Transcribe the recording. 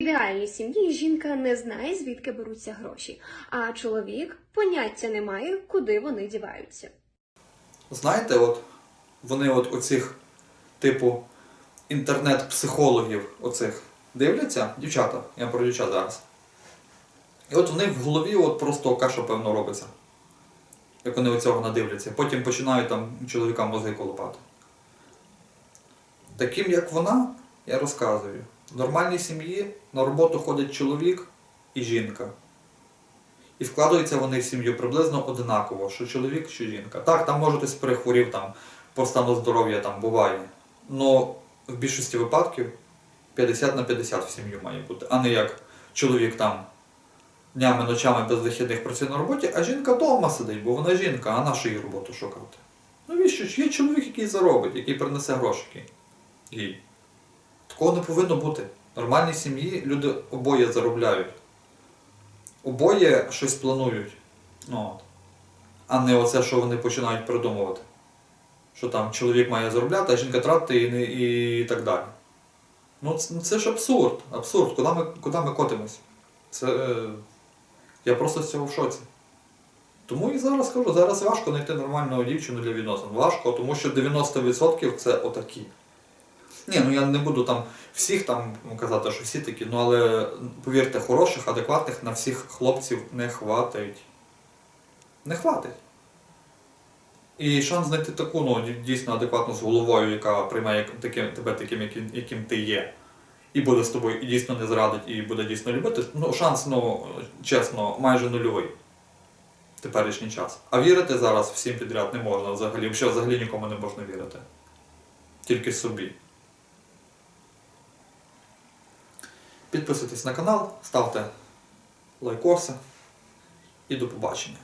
Ідеальній сім'ї жінка не знає, звідки беруться гроші, а чоловік поняття не має, куди вони діваються. Знаєте, от вони от оцих, типу, інтернет-психологів оцих дивляться, дівчата, я про дівчат зараз. І от в них в голові от просто каша, певно, робиться. Як вони оцього надивляться. Потім починають там чоловікам мозги колопати. Таким, як вона, я розказую. В нормальній сім'ї на роботу ходить чоловік і жінка. І вкладаються вони в сім'ю приблизно одинаково, що чоловік, що жінка. Так, там може хтось перехворів там, по стану здоров'я там буває. Но в більшості випадків 50 на 50 в сім'ю має бути, а не як чоловік там днями, ночами без вихідних працює на роботі, а жінка вдома сидить, бо вона жінка, а на що їй роботу шукати? Навіщо? Є чоловік, який заробить, який принесе грошики їй. Такого не повинно бути. В нормальній сім'ї люди обоє заробляють обоє щось планують. Ну, от. А не оце, що вони починають придумувати. Що там чоловік має заробляти, а жінка тратити і, не- і так далі. Ну це, ну, це ж абсурд. Абсурд. Куди ми, куди ми котимось? Це. Е, я просто з цього в шоці. Тому і зараз кажу, зараз важко знайти нормальну дівчину для відносин. Важко, тому що 90% це отакі. Ні, ну я не буду там всіх там казати, що всі такі, ну але повірте, хороших, адекватних на всіх хлопців не хватить. Не хватить. І шанс знайти таку, ну, дійсно адекватну з головою, яка приймає таким, тебе таким, яким, яким ти є. І буде з тобою і дійсно не зрадить, і буде дійсно любити. Ну, шанс, ну, чесно, майже нульовий. Теперішній час. А вірити зараз всім підряд не можна взагалі. Взагалі нікому не можна вірити. Тільки собі. Підписуйтесь на канал, ставте лайкоси і до побачення.